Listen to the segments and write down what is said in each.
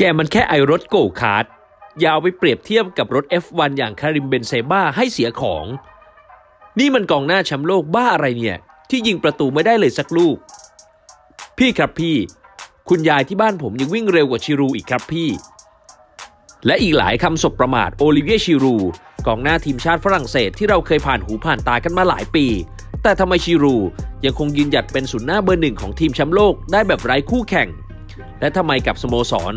แกมันแค่ไอรถโกคาร์ดอยาวไปเปรียบเทียบกับรถ F1 อย่างคาริมเบนเซบ้าให้เสียของ นี่มันกองหน้าแชมป์โลกบ้าอะไรเนี่ย ที่ยิงประตูไม่ได้เลยสักลูก พี่ครับพี่ คุณยายที่บ้านผมยังวิ่งเร็วกว่าชิรูอีกครับพี่ และอีกหลายคำสบประมาทโอลิเวียชิรูกองหน้าทีมชาติฝรั่งเศสที่เราเคยผ่านหูผ่านตากันมาหลายปี แต่ทำไมชิรูยังคงยืนหยัดเป็นศูนย์หน้าเบอร์หนึ่งของทีมแชมป์โลกได้แบบไร้คู่แข่ง และทำไมกับสโมสร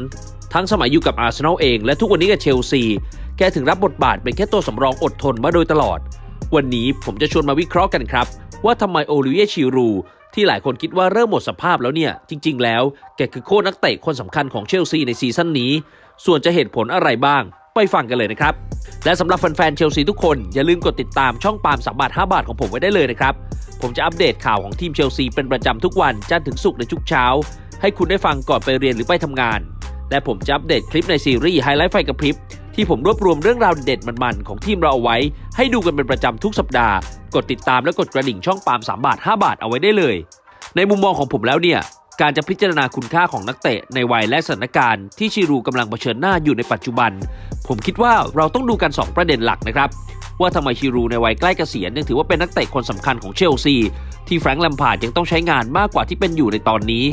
ทั้งสมัยอยู่กับอาร์เซนอลเอง และทุกวันนี้กับเชลซี แกถึงรับบทบาทเป็นแค่ตัวสำรองอดทนมาโดยตลอด วันนี้ผมจะชวนมาวิเคราะห์กันครับ ว่าทำไมโอลิเวียชิรู ที่หลายคนคิดว่าเริ่มหมดสภาพแล้วเนี่ย จริง ๆ แล้วแกคือโค้ชนักเตะคนสำคัญของเชลซีในซีซั่นนี้ ส่วนจะเหตุผลอะไรบ้างไปฟังกันเลยนะครับ และสำหรับแฟนๆเชลซีทุกคน อย่าลืมกดติดตามช่องปาล์มสามบาท 5 บาทของผมไว้ได้เลยนะครับ ผมจะอัปเดตข่าวของทีมเชลซีเป็นประจำทุกวันจันทร์ถึงศุกร์ในทุกเช้า ให้คุณได้ฟังก่อนไปเรียนหรือไปทำงาน และผมจะอัปเดตคลิปในซีรีส์ไฮไลท์ไฟกระพริบที่ผมรวบรวมเรื่องราวเด็ดมันๆ ของทีมเราเอาไว้ ให้ดูกันเป็นประจำทุกสัปดาห์ กดติดตามและกดกระดิ่งช่องปาล์ม3บาท 5 บาทเอาไว้ได้เลย ในมุมมองของผมแล้วเนี่ย การจะพิจารณาคุณค่าของนักเตะในวัยและสถานการณ์ที่ชิรูกำลังเผชิญหน้าอยู่ในปัจจุบัน ผมคิดว่าเราต้องดูกัน 2 ประเด็นหลักนะครับ ว่าทำไมชิรูในวัยใกล้เกษียณยังถือว่าเป็นนักเตะคนสำคัญของเชลซีที่แฟรงค์แลมพาร์ดยังต้องใช้งานมากกว่าที่เป็นอยู่ในตอนนี้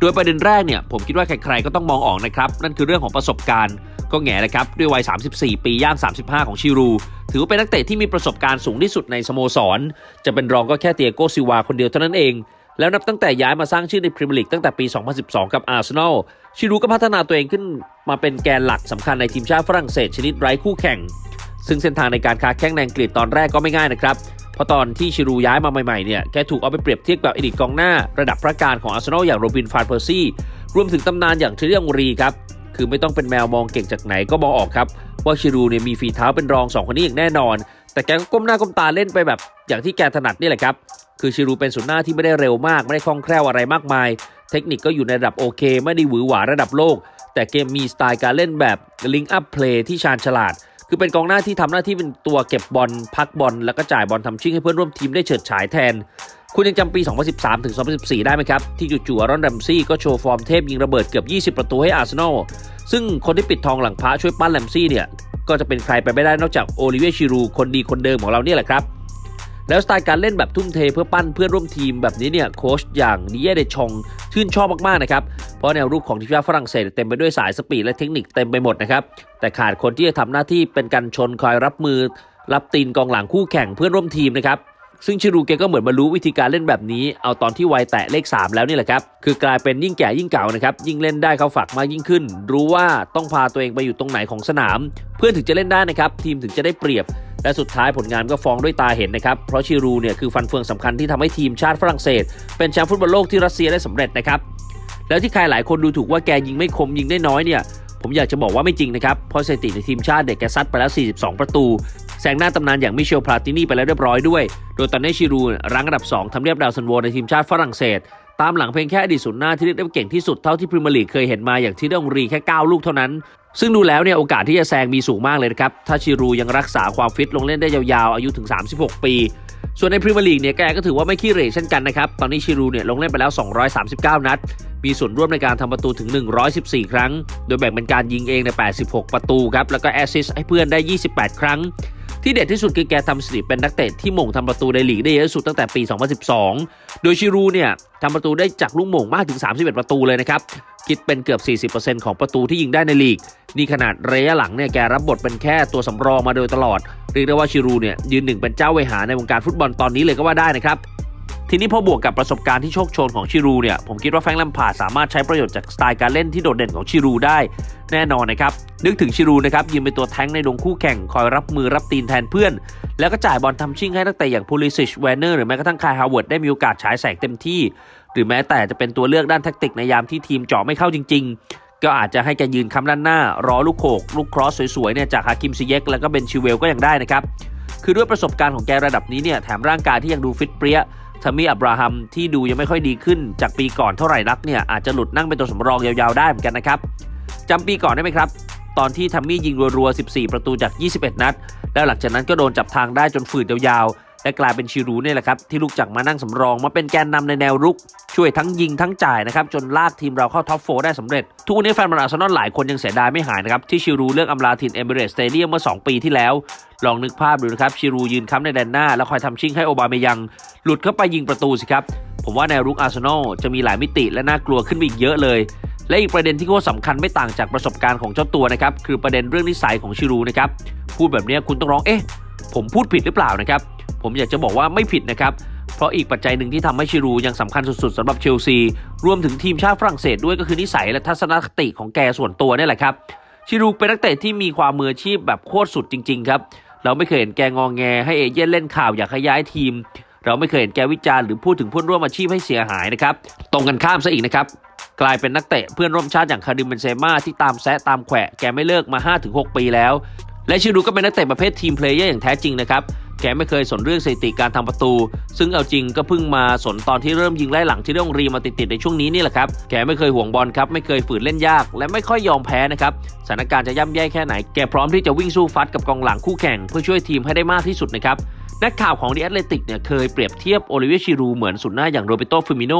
โดยประเด็นแรกเนี่ยผมคิดว่าใครๆก็ต้องมองออกนะครับนั่นคือเรื่องของประสบการณ์ ก็แง่นะครับด้วยวัย 34 ปีย่าง 35 ของชิรู ถือว่าเป็นนักเตะที่มีประสบการณ์สูงที่สุดในสโมสร จะเป็นรองก็แค่เตียโกซิวาคนเดียวเท่านั้นเองแล้วนับตั้งแต่ย้ายมาสร้างชื่อในพรีเมียร์ลีกตั้งแต่ปี 2012 กับอาร์เซนอล ชิรูก็พัฒนาตัวเองขึ้นมาเป็นแกนหลักสำคัญในทีมชาติฝรั่งเศสชนิดไร้คู่แข่ง ซึ่งเส้นทางในการค้าแข้งในอังกฤษตอนแรกก็ไม่ง่ายนะครับ เพราะตอนที่ชิรูย้ายมาใหม่ๆเนี่ยแกถูกเอาไปเปรียบเทียบกับอดีตกองหน้า ระดับพระการของอาร์เซนอลอย่างโรบินฟานเพอร์ซี่รวมถึงตำนานอย่างเทเรียงรีครับคือไม่ต้องเป็นแมวมองเก่งจากไหนก็มองออกครับ ว่าชิรูเนี่ยมีฝีเท้าเป็นรอง 2 คนนี้อย่างแน่นอน แต่แกก็ก้มหน้าก้มตาเล่นไปแบบ อย่างที่แกถนัดนี่แหละครับคือชิรูเป็นศูนย์หน้าที่ไม่ได้เร็วมากไม่ได้คล่องแคล่วอะไรมากมาย เทคนิคก็อยู่ในระดับโอเค ไม่ได้หวือหวาระดับโลก แต่เกมมีสไตล์การเล่นแบบลิงก์อัพเพลย์ที่ชาญฉลาด คือเป็นกองหน้าที่ทำหน้าที่เป็นตัวเก็บบอลพักบอลแล้วก็จ่ายบอลทำชิ่งให้เพื่อนร่วมทีมได้เฉิดฉายแทน คุณยังจำปี 2013 ถึง 2014 ได้ไหมครับ ที่จู่ๆรอนแรมซี่ก็โชว์ฟอร์มเทพยิงระเบิดเกือบ 20 ประตูให้อาร์เซนอลซึ่งคนที่ปิดทองหลังพระช่วยปั้นแรมซี่เนี่ยก็จะเป็นใครไปไม่ได้นอกจากโอลิเวียชิรูคนดีคนเดิมของเราเนี่ยแหละครับ แล้วสไตล์การเล่นแบบทุ่มเทเพื่อปั้นเพื่อนร่วมทีมแบบนี้เนี่ยโค้ชอย่างนิเยเดชองชื่นชอบมากๆนะครับ เพราะแนวรุกของทีมชาติฝรั่งเศสเต็มไปด้วยสายสปีดและเทคนิคเต็มไปหมดนะครับ แต่ขาดคนที่จะทำหน้าที่เป็นกันชนคอยรับมือ รับตีนกองหลังคู่แข่งเพื่อนร่วมทีมนะครับซึ่งชิรูเกก็เหมือนมารู้วิธีการเล่นแบบนี้ เอาตอนที่วัยแตะเลข 3 แล้วนี่แหละครับ คือกลายเป็นยิ่งแก่ยิ่งเก่านะครับ ยิ่งเล่นได้เขาฝักมากยิ่งขึ้น รู้ว่าต้องพาตัวเองไปอยู่ตรงไหนของสนาม เพื่อนถึงจะเล่นได้นะครับ ทีมถึงจะได้เปรียบ และสุดท้ายผลงานก็ฟ้องด้วยตาเห็นนะครับ เพราะชิรูเนี่ยคือฟันเฟืองสำคัญที่ทำให้ทีมชาติฝรั่งเศส เป็นแชมป์ฟุตบอลโลกที่รัสเซียได้สำเร็จนะครับแล้วที่ใครหลายคนดูถูกว่าแกยิงไม่คมยิงได้น้อยเนี่ยผมอยากจะบอกว่าไม่จริงนะครับ เพราะสถิติในทีมชาติเด็กแกซัดไปแล้ว 42 ประตู แซงหน้าตำนานอย่างมิเชลพลาตินีไปแล้วเรียบร้อยด้วย โดยตอนนี้ชิรูรั้งอันดับ 2ทำเนียบดาวซันโวในทีมชาติฝรั่งเศส ตามหลังเพียงแค่อดีตศูนย์หน้าที่เรียกได้ว่าเก่งที่สุดเท่าที่พรีเมียร์ลีกเคยเห็นมาอย่างที่ได้องรีแค่ 9 ลูกเท่านั้น ซึ่งดูแล้วเนี่ยโอกาสที่จะแซงมีสูงมากเลยนะครับ ถ้าชิรูยังรักษาความฟิตลงเล่นได้ยาวๆ อายุถึง 36 ปี ส่วนในพรีเมียร์ลีกเนี่ยแกก็ถือว่าไม่ขี้เหร่เช่นกันนะครับ ตอนนี้ชิรูเนี่ยลงเล่นไปแล้ว 239 นัด มีส่วนร่วมในการทำประตูถึง 114 ครั้ง โดยแบ่งเป็นการยิงเองใน 86 ประตูครับ แล้วก็แอสซิสต์ให้เพื่อนได้ 28 ครั้ง ที่เด็ดที่สุดคือแกทำสถิติเป็นนักเตะที่หม่งทำประตูในลีกได้เยอะสุดตั้งแต่ปี 2012 โดยชิรูเนี่ยทำประตูได้จากลูกหม่งมากถึง 31 ประตูเลยนะครับ คิดเป็นเกือบ 40%ของประตูที่ยิงได้ในลีก นี่ขนาดระยะหลังเนี่ยแกรับบทเป็นแค่ตัวสำรองมาโดยตลอด เรียกได้ว่าชิรูเนี่ยยืนหนึ่งเป็นเจ้าเวหาในวงการฟุตบอลตอนนี้เลยก็ว่าได้นะครับ ทีนี้พอบวกกับประสบการณ์ที่โชคโชนของชิรูเนี่ย ผมคิดว่าแฟงค์แลมพาสามารถใช้ประโยชน์จากสไตล์การเล่นที่โดดเด่นของชิรูได้แน่นอนนะครับ นึกถึงชิรูนะครับยืนเป็นตัวแท้งในดงคู่แข่งคอยรับมือรับตีนแทนเพื่อน แล้วก็จ่ายบอลทำชิ่งให้นักเตะอย่างพูลิซิชแวนเนอร์หรือแม้กระทั่งคายฮาวเวิร์ดได้มีโอกาสฉายแสงเต็มที่ หรือแม้แต่จะเป็นตัวเลือกด้านแทคติกในยามที่ทีมเจาะไม่เข้าจริง ๆ ก็อาจจะให้แกยืนคำด้านหน้ารอลูกโขกลูกครอสสวยๆเนี่ยจากฮาคิมซิเยกแล้วก็เบนชิเวลก็ยังได้นะครับคือด้วยประสบการณ์ของแกระดับนี้เนี่ยแถมร่างกายที่ยังดูฟิตเปรี้ย ทามีอับราฮัมที่ดูยังไม่ค่อยดีขึ้นจากปีก่อนเท่าไหร่นักเนี่ยอาจจะหลุดนั่งเป็นตัวสำรองยาวๆได้เหมือนกันนะครับจำปีก่อนได้ไหมครับ ตอนที่ทามมี่ยิงรัวๆ 14 ประตูจาก 21 นัด แล้วหลังจากนั้นก็โดนจับทางได้จนฝืดยาว และกลายเป็นชิรูเนี่ยแหละครับที่ลุกจากมานั่งสำรองมาเป็นแกนนำในแนวรุก ช่วยทั้งยิงทั้งจ่ายนะครับจนลากทีมเราเข้าท็อปโฟได้สำเร็จ ทุกวันนี้แฟนบอลอาร์เซนอลหลายคนยังเสียดายไม่หายนะครับที่ชิรูเลือกอำลาถิ่นเอมิเรตสเตเดียมเมื่อ 2 ปีที่แล้ว ลองนึกภาพดูนะครับชิรูยืนค้ำในแดนหน้า แล้วคอยทำชิ่งให้โอบาเมยังหลุดเข้าไปยิงประตูสิครับผมว่าแนวรุกอาร์เซนอลจะมีหลายมิติและน่ากลัวขึ้นไปอีกเยอะเลยและอีกประเด็นที่โคตรสำคัญไม่ต่างจากประสบการณ์ของเจ้าตัวนะครับ คือประเด็นเรื่องนิสัยของชิรูนะครับ พูดแบบนี้คุณต้องร้องเอ๊ะ ผมพูดผิดหรือเปล่านะครับ ผมอยากจะบอกว่าไม่ผิดนะครับ เพราะอีกปัจจัยหนึ่งที่ทำให้ชิรูยังสำคัญสุดๆสำหรับเชลซี รวมถึงทีมชาติฝรั่งเศสด้วยก็คือนิสัยและทัศนคติของแกส่วนตัวนี่แหละครับ ชิรูเป็นนักเตะที่มีความมืออาชีพแบบโคตรสุดจริง ๆ ครับ เราไม่เคยเห็นแกงองแง ให้เอเย่นเล่นข่าวอยากให้ย้ายทีม เราไม่เคยเห็นแกวิจารณ์หรือพูดถึงเพื่อนร่วมอาชีพให้เสียหายนะครับ ตรงกันข้ามซะอีกนะครับกลายเป็นนักเตะเพื่อนร่วมชาติอย่างคาริมเบนเซม่าที่ตามแซะตามแขวะแกไม่เลิกมา 5-6 ปีแล้ว และชิรูก็เป็นนักเตะประเภททีมเพลเยอร์อย่างแท้จริงนะครับแกไม่เคยสนเรื่องสถิติการทำประตู ซึ่งเอาจริงก็เพิ่งมาสนตอนที่เริ่มยิงไล่หลังที่เรื่องรีมาติดๆในช่วงนี้นี่แหละครับ แกไม่เคยห่วงบอลครับ ไม่เคยฝืนเล่นยาก และไม่ค่อยยอมแพ้นะครับ สถานการณ์จะย่ำแย่แค่ไหน แกพร้อมที่จะวิ่งสู้ฟัดกับกองหลังคู่แข่ง เพื่อช่วยทีมให้ได้มากที่สุดนะครับ นักข่าวของดีแอตเลติกเนี่ยเคยเปรียบเทียบโอลิเวียชิรูเหมือนสุดหน้าอย่างโรเบโตฟิมิโน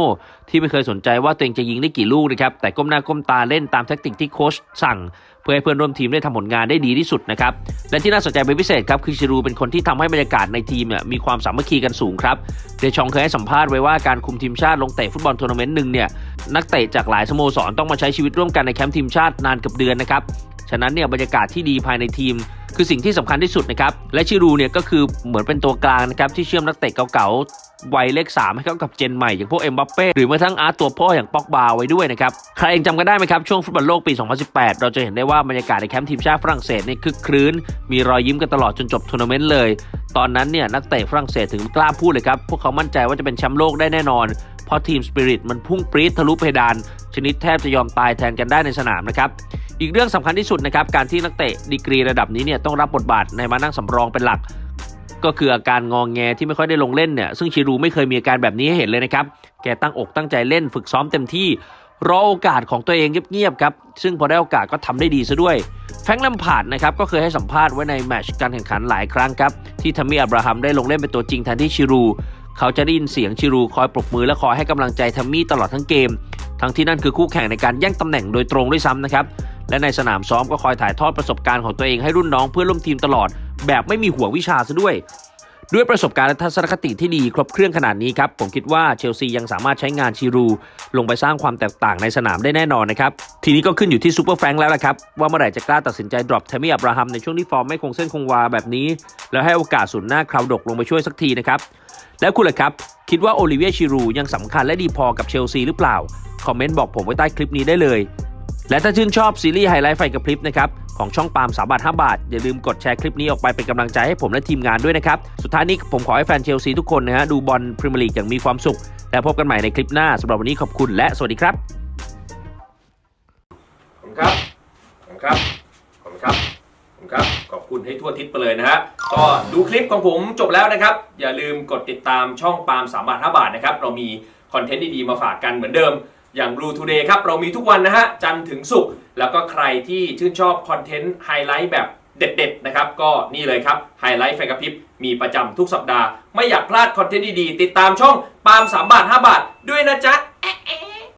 ที่ไม่เคยสนใจว่าตัวเองจะยิงได้กี่ลูกนะครับ แต่ก้มหน้าก้มตาเล่นตามแทคติกที่โค้ชสั่ง เพื่อให้เพื่อนร่วมทีมได้ทำผลงานได้ดีที่สุดนะครับ และที่น่าสนใจเป็นพิเศษครับ คือชิรูเป็นคนที่ทำให้บรรยากาศในทีมเนี่ยมีความสามัคคีกันสูงครับเดชองเคยให้สัมภาษณ์ไว้ว่าการคุมทีมชาติลงเตะฟุตบอลทัวร์นาเมนต์หนึ่งเนี่ยนักเตะจากหลายสโมสรต้องมาใช้ชีวิตร่วมกันในแคมป์ทีมชาตินานเกือบเดือนนะครับฉะนั้นเนี่ยบรรยากาศที่ดีภายในทีม คือสิ่งที่สำคัญที่สุดนะครับ และชิรูเนี่ยก็คือเหมือนเป็นตัวกลางนะครับที่เชื่อมนักเตะเก่าๆวัยเลข3ให้เข้ากับเจนใหม่อย่างพวกเอ็มบัปเป้หรือแม้กระทั่งอาร์ตตัวพ่ออย่างป็อกบาไว้ด้วยนะครับ ใครเองจำกันได้ไหมครับ ช่วงฟุตบอลโลกปี 2018 เราจะเห็นได้ว่าบรรยากาศในแคมป์ทีมชาติฝรั่งเศสเนี่ยคึกครื้น มีรอยยิ้มกันตลอดจนจบทัวร์นาเมนต์เลย ตอนนั้นเนี่ยนักเตะฝรั่งเศสถึงกล้าพูดเลยครับพวกเขามั่นใจว่าจะเป็นแชมป์โลกได้แน่นอนเพราะทีมสปิริตมันพุ่งปรี๊ดทะลุเพดานชนิดแทบจะยอมตายแทนกันได้ในสนามนะครับ อีกเรื่องสำคัญที่สุดนะครับการที่นักเตะดีกรีระดับนี้เนี่ยต้องรับบทบาทในมานั่งสำรองเป็นหลัก ก็คืออาการงองแงที่ไม่ค่อยได้ลงเล่นเนี่ยซึ่งชิรูไม่เคยมีอาการแบบนี้ให้เห็นเลยนะครับแกตั้งอกตั้งใจเล่นฝึกซ้อมเต็มที่รอโอกาสของตัวเองเงียบๆครับ ซึ่งพอได้โอกาสก็ทำได้ดีซะด้วย แฟงลัมพาดนะครับ ก็เคยให้สัมภาษณ์ไว้ในแมตช์การแข่งขันหลายครั้งครับ ที่ทัมมี่อับราฮัมได้ลงเล่นเป็นตัวจริงแทนที่ชิรู เขาจะได้ยินเสียงชิรูคอยปรบมือและคอยให้กำลังใจทัมมี่ตลอดทั้งเกม ทั้งที่นั่นคือคู่แข่งในการแย่งตำแหน่งโดยตรงด้วยซ้ำนะครับ และในสนามซ้อมก็คอยถ่ายทอดประสบการณ์ของตัวเองให้รุ่นน้องเพื่อนร่วมทีมตลอด แบบไม่มีห่วงวิชาซะด้วย ด้วยประสบการณ์และทัศนคติที่ดีครบเครื่องขนาดนี้ครับผมคิดว่าเชลซียังสามารถใช้งานชิรู ลงไปสร้างความแตกต่างในสนามได้แน่นอนนะครับทีนี้ก็ขึ้นอยู่ที่ซูเปอร์แฟรงค์แล้วละครับว่าเมื่อไหร่จะกล้าตัดสินใจดรอปเทมี่อับราฮัมในช่วงที่ฟอร์มไม่คงเส้นคงวาแบบนี้ แล้วให้โอกาสสุนหน้าคราวดกลงไปช่วยสักทีนะครับแล้วคุณล่ะครับ คิดว่าโอลิเวียชิรูยังสำคัญและดีพอกับเชลซีหรือเปล่า คอมเมนต์บอกผมไว้ใต้คลิปนี้ได้เลย และถ้าชื่นชอบซีรีส์ไฮไลท์ไฟกับพริบนะครับของช่องปาล์มสาบาท5บาท อย่าลืมกดแชร์คลิปนี้ออกไปเป็นกำลังใจให้ผมและทีมงานด้วยนะครับ สุดท้ายนี้ผมขอให้แฟนเชลซีทุกคนนะฮะดูบอลพรีเมียร์ลีกอย่างมีความสุข แล้วพบกันใหม่ในคลิปหน้าสำหรับวันนี้ขอบคุณและสวัสดีครับขอบคุณครับขอบคุณครับขอบคุณครับขอบคุณครับขอบคุณให้ทั่วทิศไปเลยนะฮะก็ดูคลิปของผมจบแล้วนะครับ อย่าลืมกดติดตามช่องปาล์มสามบาทห้าบาทนะครับเรามีคอนเทนต์ดีๆมาฝากกันเหมือนเดิม อย่าง Blue Today ครับ เรามีทุกวันนะฮะ จันทร์ถึงศุกร์แล้วก็ใครที่ชื่นชอบคอนเทนต์ไฮไลท์แบบเด็ดๆนะครับ ก็นี่เลยครับไฮไลท์ไฟกระพริบมีประจำทุกสัปดาห์ ไม่อยากพลาดคอนเทนต์ดีๆ ติดตามช่องปาล์มสามบาทห้าบาท ด้วยนะจ๊ะ